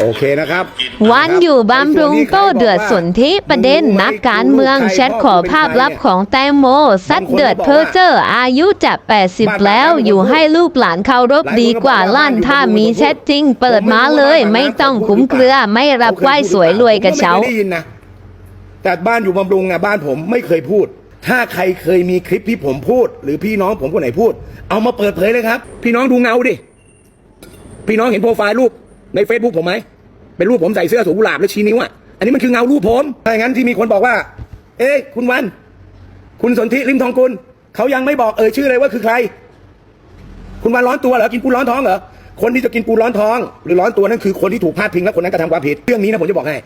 โอเคนะครับวันอยู่บำรุงโต้เดือดสนธิประเด็นนักการเมืองแชทขอภาพลับของแตงโมซัดเดือดเพอเจอร์อายุจะ 80 แล้วอยู่ให้ลูกหลานเคารพดีกว่าลั่นถ้ามีแชทจริง เปิดมาเลยไม่ต้องคุ้มเกลือไม่รับไหวสวยรวยกระเช้าผมไม่คยได้ยินนะแต่บ้านอยู่บำรุงนะบ้านผมไม่เคยพูด ถ้าใครเคยมีคลิปที่ผมพูด หรือพี่น้องผมคนไหนพูด เอามาเปิดเผยเลยครับ พี่น้องดูเงาดิ พี่น้องเห็นโปรไฟล์รูป ใน Facebook ผมไหมเป็นรูปผมใส่เสื้อสูงกุหลาบแล้วชี้นิ้วอะอันนี้มันคือเงารูปผมถ้าอย่างนั้นที่มีคนบอกว่า เอ๊ะคุณวัน คุณสนธิริมทองกุลเขายังไม่บอกเอ่ยชื่อเลยว่าคือใคร คุณวันร้อนตัวเหรอกินปูร้อนท้องเหรอคนที่จะกินปูร้อนท้อง หรือร้อนตัวนั่นคือคนที่ถูกพาดพิงและคนนั้นกระทำความผิดเรื่องนี้นะผมจะบอกให้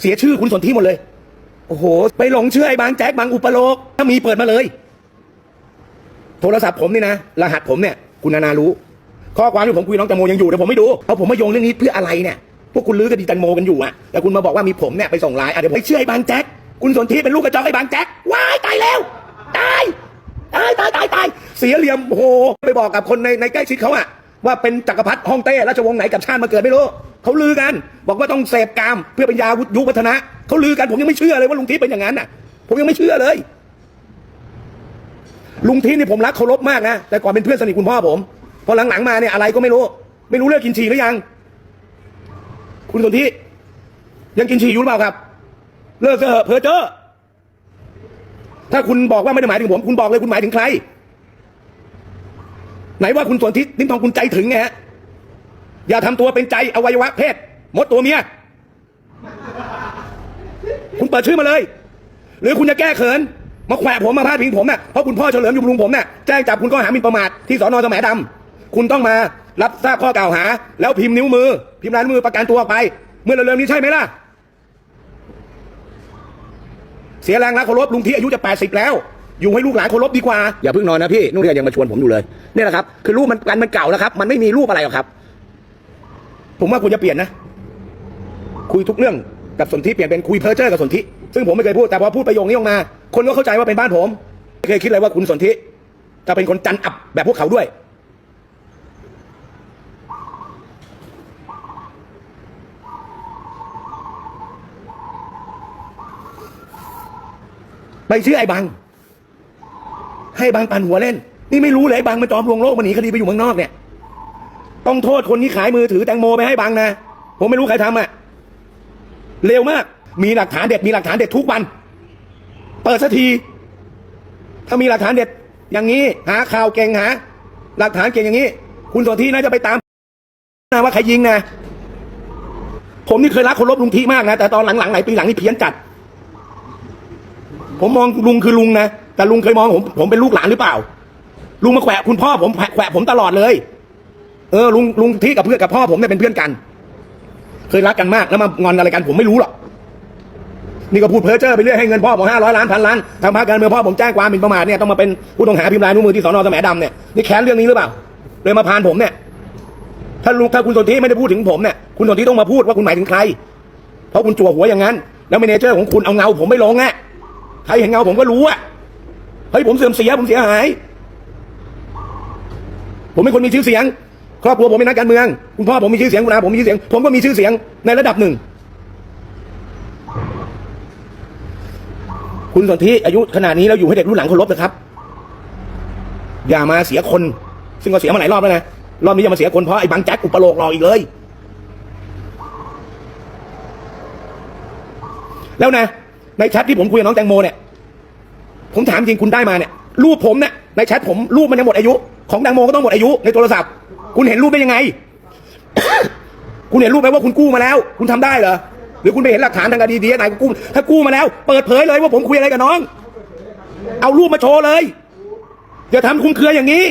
เสียชื่อคุณสนธิหมดเลย โอ้โห ไปหลงเชื่อไอ้บางแจ็คบางอุปโลกถ้ามีเปิดมาเลย โทรศัพท์ผมนี่นะรหัสผมเนี่ย คุณนานารู้ ข้อความที่ผมคุยน้องแตงโมยังอยู่แต่ผมไม่ดูเอาผมมาโยงเรื่องนี้เพื่ออะไรเนี่ยพวกคุณลื้อคดีแตงโมกันอยู่อะแต่คุณมาบอกว่ามีผมเนี่ยไปส่งไลน์อะเดี๋ยวผมไปเชื่อไอ้บางแจ็คคุณสนธิเป็นลูกกระจอกไอ้บางแจ็คว้ายตายแล้วตายตายตายตายตายเสียเหลี่ยมโอ้โหไปบอกกับคนในในใกล้ชิดเขาอะว่าเป็นจักรพรรดิฮ่องเต้ราชวงศ์ไหนกับชาติมาเกิดไม่รู้เขาลือกัน บอกว่าต้องเสพกามเพื่อเป็นยายุวัฒนะเขาลือกันผมยังไม่เชื่อเลยว่าลุงทิพย์เป็นอย่างนั้นน่ะ ผมยังไม่เชื่อเลย ลุงทิพย์นี่ผมรักเคารพมากนะแต่ก่อนเป็นเพื่อนสนิทคุณพ่อผม พอหลังๆมาเนี่ยอะไรก็ไม่รู้ ไม่รู้เลิกกินฉี่หรือยัง คุณสนธิยังกินฉี่อยู่หรือเปล่าครับ เลิกเถอะเพอเจอถ้าคุณบอกว่าไม่ได้หมายถึงผม คุณบอกเลยคุณหมายถึงใคร ไหนว่าคุณสนธินิ้มทองคุณใจถึงไงฮะอย่าทำตัวเป็นใจอวัยวะเพศมดตัวเมียคุณเปิดชื่อมาเลย หรือคุณจะแก้เขิน มาแขวะผมมาพาดพิงผมเน่ะเพราะคุณพ่อเฉลิมอยู่ลุงผมเน่ะแจ้งจับคุณข้อหามินประมาทที่สอนอสแหมดำ คุณต้องมารับทราบข้อกล่าวหา แล้วพิมพ์นิ้วมือ พิมพ์ลายนิ้วมือประกันตัวออกไป เมื่อเร็วๆนี้ใช่ไหมล่ะ เสียแรงรักเคารพลุงที่อายุจะ 80 แล้ว อยู่ให้ลูกหลานเคารพดีกว่า อย่าเพิ่งนอนนะพี่นู่นเนี่ยยังมาชวนผมอยู่เลยเนี่ยแหละครับ คือรูปมันกันมันเก่าแล้วครับ มันไม่มีรูปอะไรหรอกครับ ผมว่าควรจะเปลี่ยนนะ คุยทุกเรื่องกับสนธิเปลี่ยนเป็นคุยเพ้อเจ้อกับสนธิซึ่งผมไม่เคยพูดแต่พอพูดประโยคนี้ออกมา คนก็เข้าใจว่าเป็นบ้านผมไม่เคยคิดเลยว่าคุณสนธิจะเป็นคนจันอับแบบพวกเขาด้วย ไปเชื่อไอ้บัง ให้บังปันหัวเล่น นี่ไม่รู้เลยไอ้บังมันจอมลวงโลกมันหนีคดีไปอยู่เมืองนอกเนี่ย ต้องโทษคนที่ขายมือถือแตงโมไปให้บังนะ ผมไม่รู้ใครทำอะ เร็วมาก มีหลักฐานเด็ด มีหลักฐานเด็ดทุกวัน เปิดสักที ถ้ามีหลักฐานเด็ด อย่างนี้ หาข่าวเก่งหา หลักฐานเก่งอย่างนี้ คุณสนธิน่าจะไปตามนะว่าใครยิงนะ ผมนี่เคยรักคารพลุงทีมากนะ แต่ตอนหลังๆหลายปีหลังนี่เพี้ยนจัด ผมมองลุงคือลุงนะ แต่ลุงเคยมองผมผมเป็นลูกหลานหรือเปล่า ลุงมาแขวะคุณพ่อผมแขวะผมตลอดเลย เออลุงลุงที่กับเพื่อนกับพ่อผมเนี่ยเป็นเพื่อนกัน เคยรักกันมากแล้วมางอนอะไรกันผมไม่รู้หรอก นี่ก็พูดเพ้อเจ้อไปเรื่อยให้เงินพ่อผมห้าร้อยล้านพันล้านทางพรรคการเมืองพ่อผมแจ้งความหมิ่นประมาทเนี่ยต้องมาเป็นผู้ต้องหาพิมพ์ลายนิ้วมือที่สอนอสแหมดำเนี่ยนี่แค้นเรื่องนี้หรือเปล่า เลยมาพานผมเนี่ย ถ้าลุงถ้าคุณสนธิไม่ได้พูดถึงผมเนี่ยคุณสนธิต้องมาพูดว่าคุณหมายถึงใคร เพราะคุณจั่วหัวอย่างนั้น แล้วเมนเจอร์ของคุณเอาเงาผมไม่ลงอะ ใครเห็นเงาผมก็รู้อะเฮ้ยผมเสื่อมเสียผมเสียหาย ผมเป็นคนมีชื่อเสียง ครอบครัวผมเป็นนักการเมือง คุณพ่อผมมีชื่อเสียงคุณอาผมมีชื่อเสียง ผมก็มีชื่อเสียงในระดับหนึ่ง คุณสนธิอายุขนาดนี้แล้วอยู่ให้เด็กรุ่นหลังเคารพนะครับ อย่ามาเสียคน ซึ่งก็เสียมาหลายรอบแล้วนะ รอบนี้อย่ามาเสียคนเพราะไอ้บังแจ็คอุปโลกหลออีกเลยแล้วนะ ในแชทที่ผมคุยกับน้องแตงโมเนี่ย ผมถามจริงคุณได้มาเนี่ย รูปผมเนี่ยในแชทผมรูปมันยังหมดอายุ ของแตงโมก็ต้องหมดอายุในโทรศัพท์ คุณเห็นรูปได้ยังไง คุณเห็นรูปไหมว่าคุณกู้มาแล้ว คุณทำได้เหรอหรือคุณไปเห็นหลักฐานทางคดีดีไหนกู้ถ้ากู้มาแล้ว เปิดเผยเลยว่าผมคุยอะไรกับน้อง เอารูปมาโชว์เลยอย่าทำคุ้มเครืออย่างนี้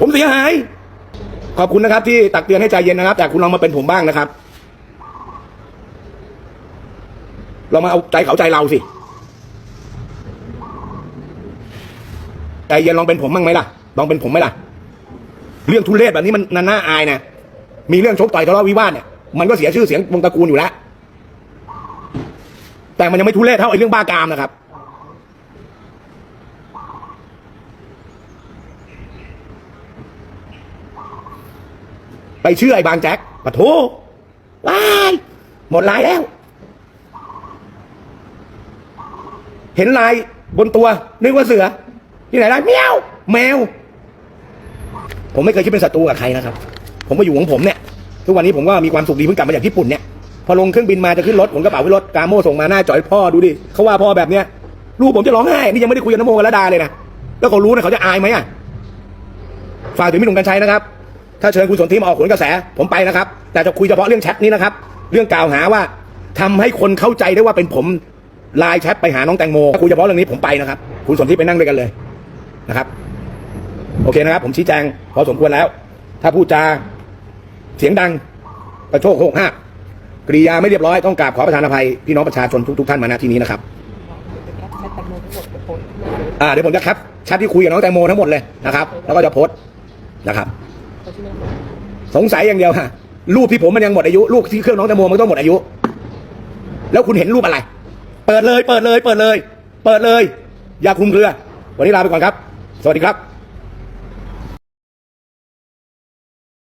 ผมเสียหาย ขอบคุณนะครับที่ตักเตือนให้ใจเย็นนะครับ แต่คุณลองมาเป็นผมบ้างนะครับเรามาเอาใจเขาใจเราสิใจเย็นลองเป็นผมบ้างไหมล่ะ ลองเป็นผมไหมล่ะ เรื่องทุเรศแบบนี้มันน่าอายนะมีเรื่องชกต่อยทะเลาะวิวาทเนี่ยมันก็เสียชื่อเสียงวงตระกูลอยู่แล้ว แต่มันยังไม่ทุเรศเท่าไอ้เรื่องบ้ากามนะครับ ไปเชื่อไอ้บางแจ็คปะโถว้ายหมดลายแล้ว เห็นลายบนตัว นึกว่าเสือ ที่ไหนได้เมียวแมว ผมไม่เคยคิดเป็นศัตรูกับใครนะครับ ผมมาอยู่ของผมเนี่ย ทุกวันนี้ผมก็มีความสุขดีเพิ่งกลับมาจากญี่ปุ่นเนี่ย พอลงเครื่องบินมาจะขึ้นรถผมกระเป๋าขึ้รถกาโมส่งมาหน้าจอยพ่อดูดิเขาว่าพ่อแบบเนี้ยลูกผมจะร้องไห้ นี่ยังไม่ได้คุยกับนโมกับระดาเลยนะ แล้วเขารู้นะเขาจะอายไหมอะ ฝากถึงพี่หนุ่มกัญชัยนะครับ ถ้าเชิญคุณสนธิมาออกผลกระแสผมไปนะครับ แต่จะคุยเฉพาะเรื่องแชทนี้นะครับ เรื่องกล่าวหาว่าทำให้คนเข้าใจได้ว่าเป็นผมไลน์แชทไปหาน้องแตงโมถ้าคุยเฉพาะเรื่องนี้ผมไปนะครับ คุณสนธิไปนั่งด้วยกันเลยนะครับ โอเคนะครับ ผมชี้แจงพอสมควรแล้ว ถ้าพูดจาเสียงดังกระโชกโคกห้ากกริยาไม่เรียบร้อยต้องกราบขอประทานอภัยพี่น้องประชาชนทุกๆท่านมาณที่นี้นะครับอ่าเดี๋ยวผมจะแคปแชทที่คุยกับน้องแตงโมทั้งหมดเลยนะครับ แล้วก็จะโพสต์นะครับ สงสัยอย่างเดียวฮะรูปที่ผมมันยังหมดอายุรูปที่เครื่องน้องแตงโมมันต้องหมดอายุ แล้วคุณเห็นรูปอะไร เปิดเลย เปิดเลย เปิดเลย เปิดเลย อย่าคุมเครือ วันนี้ลาไปก่อนครับ สวัสดีครับ